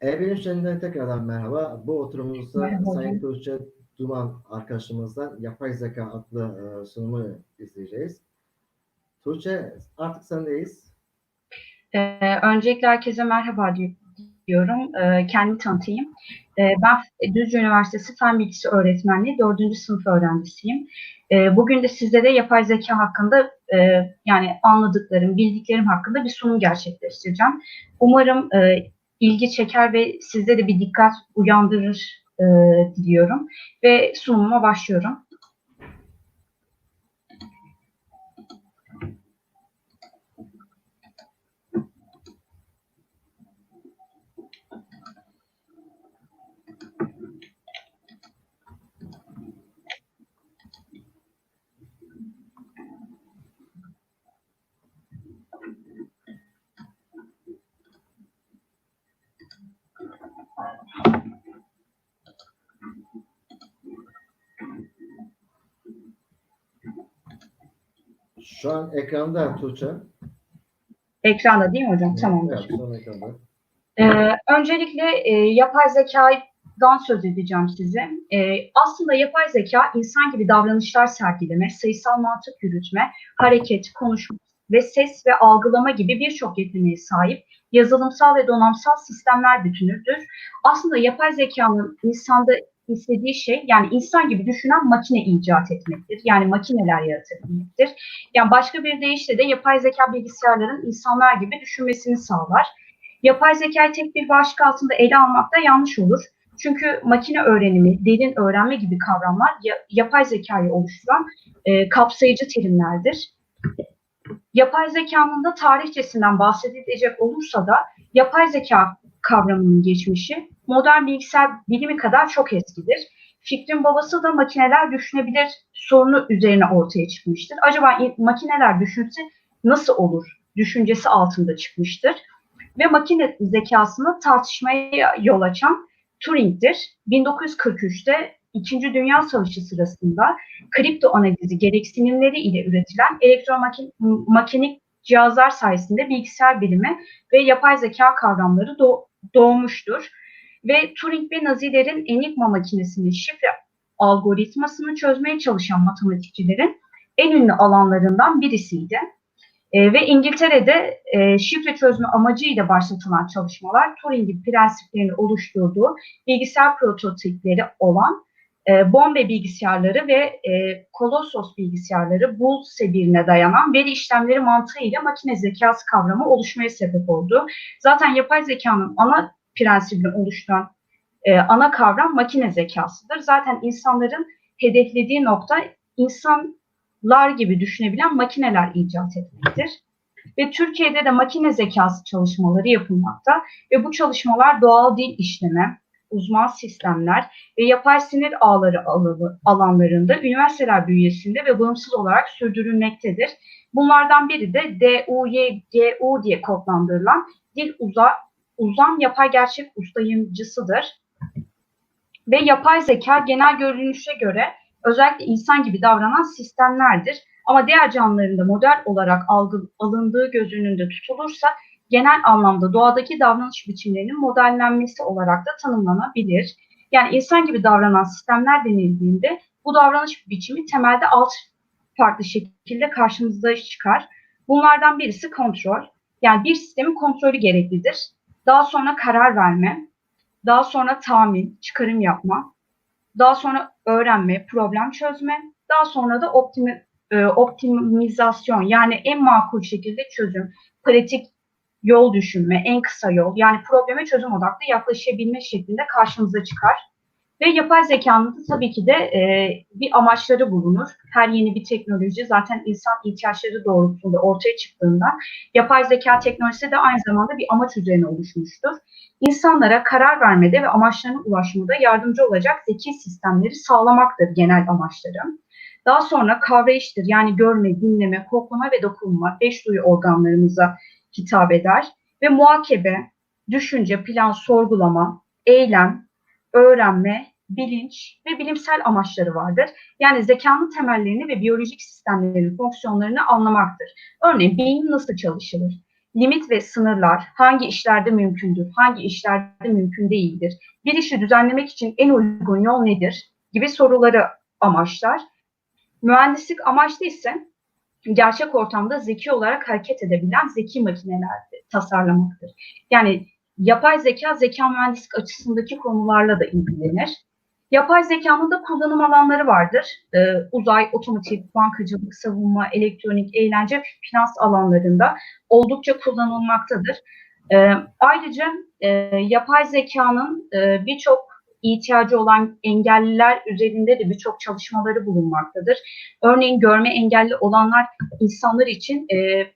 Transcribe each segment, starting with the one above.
E1 üzerinden tekrardan merhaba. Bu oturumumuzda Merhaba Sayın. Tuğçe Duman arkadaşımızdan yapay zeka adlı e, sunumu izleyeceğiz. Tuğçe artık sendeyiz. Ee, öncelikle herkese merhaba di- diyorum. Ee, kendimi tanıtayım. Ee, ben Düzce Üniversitesi Fen Bilgisi Öğretmenliği 4. sınıf öğrencisiyim. Ee, bugün de sizlere yapay zeka hakkında e, yani anladıklarım, bildiklerim hakkında bir sunum gerçekleştireceğim. Umarım e, ilgi çeker ve sizde de bir dikkat uyandırır e, diliyorum. Ve sunumuma başlıyorum. Şu an ekranda Tuğçe. Ekranda değil mi hocam? Tamamdır. Evet, şu an ekranda. Ee, öncelikle e, yapay zekadan söz edeceğim size. Ee, aslında yapay zeka insan gibi davranışlar sergileme, sayısal mantık yürütme, hareket, konuşma ve ses ve algılama gibi birçok yeteneğe sahip yazılımsal ve donanımsal sistemler bütünüdür. Aslında yapay zekanın insanda istediği şey yani insan gibi düşünen makine icat etmektir. Yani makineler yaratabilmektir. Yani başka bir deyişle de yapay zeka bilgisayarların insanlar gibi düşünmesini sağlar. Yapay zekayı tek bir başlık altında ele almak da yanlış olur. Çünkü makine öğrenimi, derin öğrenme gibi kavramlar ya- yapay zekayı oluşturan e, kapsayıcı terimlerdir. Yapay zekanın da tarihçesinden bahsedilecek olursa da yapay zeka kavramının geçmişi modern bilgisayar bilimi kadar çok eskidir. Fikrin babası da makineler düşünebilir sorunu üzerine ortaya çıkmıştır. Acaba in- makineler düşünse nasıl olur düşüncesi altında çıkmıştır ve makine zekasını tartışmaya yol açan Turing'dir. 1943'te İkinci Dünya Savaşı sırasında kripto analizi gereksinimleri ile üretilen elektromakinik cihazlar sayesinde bilgisayar bilimi ve yapay zeka kavramları doğ- doğmuştur. Ve Turing ve Nazilerin Enigma makinesinin şifre algoritmasını çözmeye çalışan matematikçilerin en ünlü alanlarından birisiydi. E, ve İngiltere'de e, şifre çözme amacıyla başlatılan çalışmalar Turing'in prensiplerini oluşturduğu bilgisayar prototipleri olan e, Bombe bilgisayarları ve e, Colossus bilgisayarları Bose birine dayanan veri işlemleri mantığıyla makine zekası kavramı oluşmaya sebep oldu. Zaten yapay zekanın ana prensibini oluşturan e, ana kavram makine zekasıdır. Zaten insanların hedeflediği nokta insanlar gibi düşünebilen makineler icat etmektir. Ve Türkiye'de de makine zekası çalışmaları yapılmakta ve bu çalışmalar doğal dil işleme, uzman sistemler ve yapay sinir ağları alanlarında üniversiteler bünyesinde ve bağımsız olarak sürdürülmektedir. Bunlardan biri de DUYGU diye kodlandırılan dil uza, uzam yapay gerçek ustayımcısıdır. Ve yapay zeka genel görünüşe göre özellikle insan gibi davranan sistemlerdir. Ama diğer canlıların da model olarak algı, alındığı göz önünde tutulursa genel anlamda doğadaki davranış biçimlerinin modellenmesi olarak da tanımlanabilir. Yani insan gibi davranan sistemler denildiğinde bu davranış biçimi temelde alt farklı şekilde karşımıza çıkar. Bunlardan birisi kontrol. Yani bir sistemin kontrolü gereklidir. Daha sonra karar verme, daha sonra tahmin, çıkarım yapma, daha sonra öğrenme, problem çözme, daha sonra da optimi, e, optimizasyon yani en makul şekilde çözüm, pratik yol düşünme, en kısa yol yani probleme çözüm odaklı yaklaşabilme şeklinde karşımıza çıkar. Ve yapay zekanın da tabii ki de e, bir amaçları bulunur. Her yeni bir teknoloji zaten insan ihtiyaçları doğrultusunda ortaya çıktığında yapay zeka teknolojisi de aynı zamanda bir amaç üzerine oluşmuştur. İnsanlara karar vermede ve amaçlarına ulaşmada yardımcı olacak zeki sistemleri sağlamaktır genel amaçları. Daha sonra kavrayıştır yani görme, dinleme, koklama ve dokunma beş duyu organlarımıza hitap eder ve muhakebe, düşünce, plan, sorgulama, eylem, öğrenme, bilinç ve bilimsel amaçları vardır. Yani zekanın temellerini ve biyolojik sistemlerin fonksiyonlarını anlamaktır. Örneğin beyin nasıl çalışır? limit ve sınırlar hangi işlerde mümkündür, hangi işlerde mümkün değildir, bir işi düzenlemek için en uygun yol nedir gibi soruları amaçlar. Mühendislik amaçlı ise gerçek ortamda zeki olarak hareket edebilen zeki makineler tasarlamaktır. Yani yapay zeka, zeka mühendislik açısındaki konularla da ilgilenir. Yapay zekanın da kullanım alanları vardır. Ee, uzay, otomotiv, bankacılık, savunma, elektronik, eğlence, finans alanlarında oldukça kullanılmaktadır. Ee, ayrıca e, yapay zekanın e, birçok ihtiyacı olan engelliler üzerinde de birçok çalışmaları bulunmaktadır. Örneğin görme engelli olanlar insanlar için e,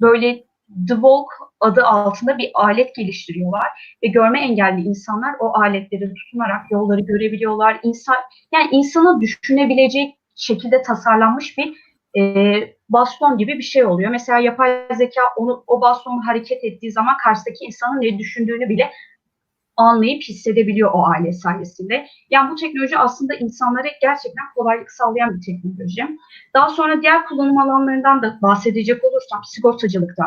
böyle The Walk adı altında bir alet geliştiriyorlar ve görme engelli insanlar o aletleri tutunarak yolları görebiliyorlar. İnsan yani insanı düşünebilecek şekilde tasarlanmış bir e, baston gibi bir şey oluyor. Mesela yapay zeka onu o bastonun hareket ettiği zaman karşıdaki insanın ne düşündüğünü bile anlayıp hissedebiliyor o alet sayesinde. Yani bu teknoloji aslında insanlara gerçekten kolaylık sağlayan bir teknoloji. Daha sonra diğer kullanım alanlarından da bahsedecek olursam sigortacılıkta,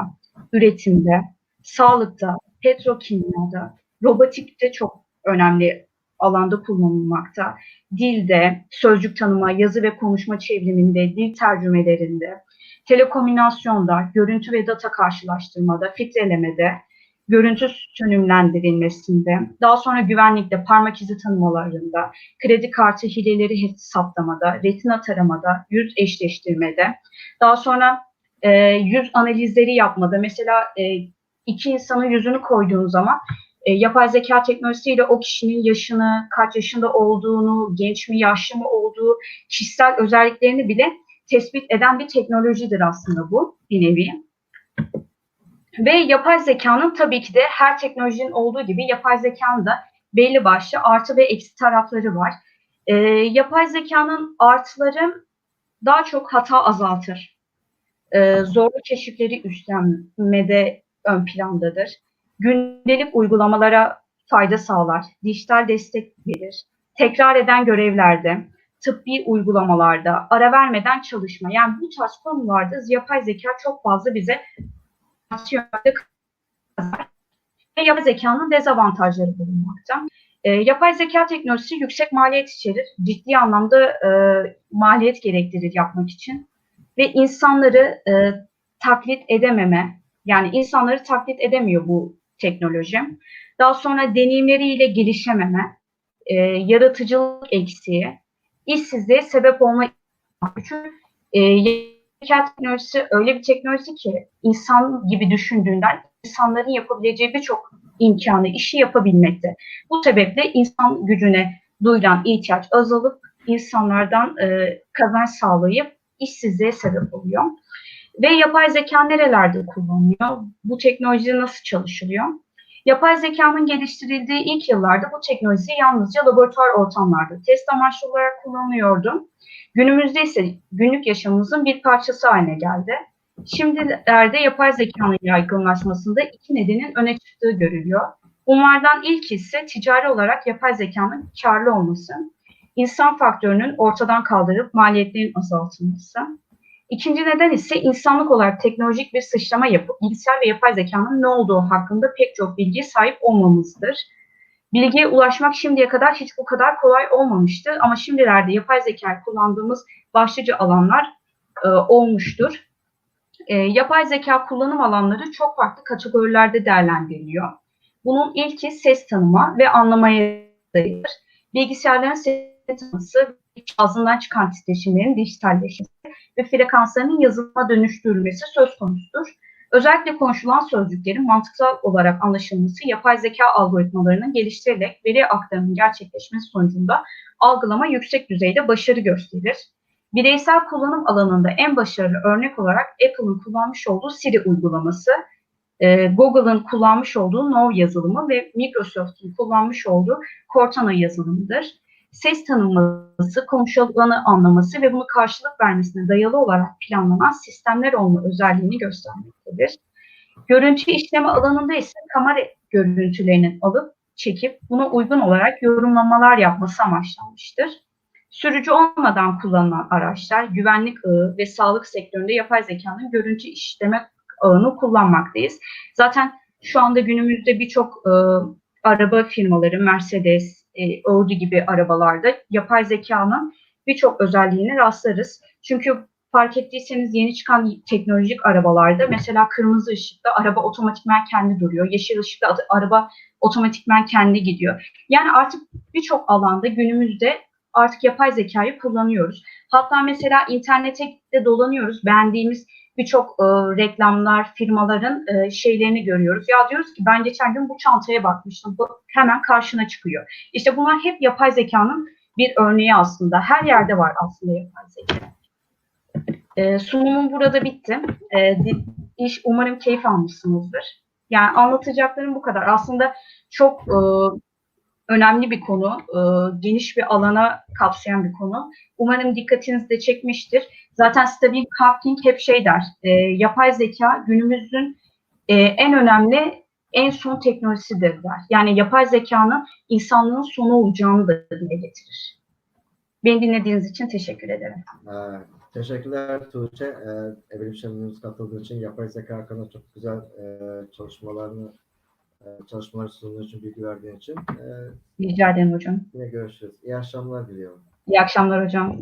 üretimde, sağlıkta, petrokimyada, robotikte çok önemli alanda kullanılmakta. Dilde, sözcük tanıma, yazı ve konuşma çevriminde, dil tercümelerinde, telekomünasyonda, görüntü ve data karşılaştırmada, filtrelemede, görüntü sönümlendirilmesinde, daha sonra güvenlikte, parmak izi tanımalarında, kredi kartı hileleri hesaplamada, retina taramada, yüz eşleştirmede, daha sonra e, yüz analizleri yapmada, mesela e, iki insanın yüzünü koyduğun zaman e, yapay zeka teknolojisiyle o kişinin yaşını, kaç yaşında olduğunu, genç mi, yaşlı mı olduğu, kişisel özelliklerini bile tespit eden bir teknolojidir aslında bu bir nevi. Ve yapay zekanın tabii ki de her teknolojinin olduğu gibi yapay zekanın da belli başlı artı ve eksi tarafları var. E, yapay zekanın artıları daha çok hata azaltır. E, zorlu keşifleri üstlenmede ön plandadır. Gündelik uygulamalara fayda sağlar. Dijital destek verir. Tekrar eden görevlerde, tıbbi uygulamalarda, ara vermeden çalışma. Yani bu tarz konularda yapay zeka çok fazla bize ve yapay zekanın dezavantajları bulunmakta. E, yapay zeka teknolojisi yüksek maliyet içerir. Ciddi anlamda e, maliyet gerektirir yapmak için. Ve insanları e, taklit edememe, yani insanları taklit edemiyor bu teknoloji. Daha sonra deneyimleriyle gelişememe, e, yaratıcılık eksiği, işsizliğe sebep olma çünkü e, zeka teknolojisi öyle bir teknoloji ki insan gibi düşündüğünden insanların yapabileceği birçok imkanı, işi yapabilmekte. Bu sebeple insan gücüne duyulan ihtiyaç azalıp insanlardan e, kazanç sağlayıp işsizliğe sebep oluyor. Ve yapay zeka nerelerde kullanılıyor? Bu teknoloji nasıl çalışılıyor? Yapay zekanın geliştirildiği ilk yıllarda bu teknoloji yalnızca laboratuvar ortamlarda test amaçlı olarak kullanılıyordu. Günümüzde ise günlük yaşamımızın bir parçası haline geldi. Şimdilerde yapay zekanın yaygınlaşmasında iki nedenin öne çıktığı görülüyor. Bunlardan ilk ise ticari olarak yapay zekanın karlı olması, insan faktörünün ortadan kaldırıp maliyetlerin azaltılması. İkinci neden ise insanlık olarak teknolojik bir sıçrama yapıp bilgisayar ve yapay zekanın ne olduğu hakkında pek çok bilgiye sahip olmamızdır. Bilgiye ulaşmak şimdiye kadar hiç bu kadar kolay olmamıştı ama şimdilerde yapay zeka kullandığımız başlıca alanlar e, olmuştur. E, yapay zeka kullanım alanları çok farklı kategorilerde değerlendiriliyor. Bunun ilki ses tanıma ve anlamaya dayanır. Bilgisayarların ses tanıması, ağzından çıkan titreşimlerin dijitalleşmesi ve frekanslarının yazılıma dönüştürülmesi söz konusudur. Özellikle konuşulan sözcüklerin mantıksal olarak anlaşılması yapay zeka algoritmalarının geliştirilerek veri aktarımının gerçekleşmesi sonucunda algılama yüksek düzeyde başarı gösterir. Bireysel kullanım alanında en başarılı örnek olarak Apple'ın kullanmış olduğu Siri uygulaması, e, Google'ın kullanmış olduğu Now yazılımı ve Microsoft'un kullanmış olduğu Cortana yazılımıdır ses tanıması, konuşulanı anlaması ve bunu karşılık vermesine dayalı olarak planlanan sistemler olma özelliğini göstermektedir. Görüntü işleme alanında ise kamera görüntülerinin alıp çekip buna uygun olarak yorumlamalar yapması amaçlanmıştır. Sürücü olmadan kullanılan araçlar, güvenlik ağı ve sağlık sektöründe yapay zekanın görüntü işleme ağını kullanmaktayız. Zaten şu anda günümüzde birçok e, araba firmaları, Mercedes, e, Audi gibi arabalarda yapay zekanın birçok özelliğine rastlarız. Çünkü fark ettiyseniz yeni çıkan teknolojik arabalarda mesela kırmızı ışıkta araba otomatikman kendi duruyor. Yeşil ışıkta araba otomatikman kendi gidiyor. Yani artık birçok alanda günümüzde artık yapay zekayı kullanıyoruz. Hatta mesela internete de dolanıyoruz. Beğendiğimiz birçok e, reklamlar, firmaların e, şeylerini görüyoruz. Ya diyoruz ki ben geçen gün bu çantaya bakmıştım. Bu hemen karşına çıkıyor. İşte bunlar hep yapay zekanın bir örneği aslında. Her yerde var aslında yapay zeka. E, sunumum burada bitti. E, iş umarım keyif almışsınızdır. Yani anlatacaklarım bu kadar. Aslında çok e, önemli bir konu, e, geniş bir alana kapsayan bir konu. Umarım dikkatinizi de çekmiştir. Zaten Stephen Hawking hep şey der, e, yapay zeka günümüzün e, en önemli, en son teknolojisidir der. Yani yapay zekanın insanlığın sonu olacağını da dile getirir. Beni dinlediğiniz için teşekkür ederim. Ee, teşekkürler Tuğçe. Ee, Şenliğimiz katıldığı için yapay zeka hakkında çok güzel e, çalışmalarını e, çalışmalar sunduğun için, bilgi verdiğin için. Ee, Rica ederim hocam. yine görüşürüz. İyi akşamlar diliyorum. İyi akşamlar hocam.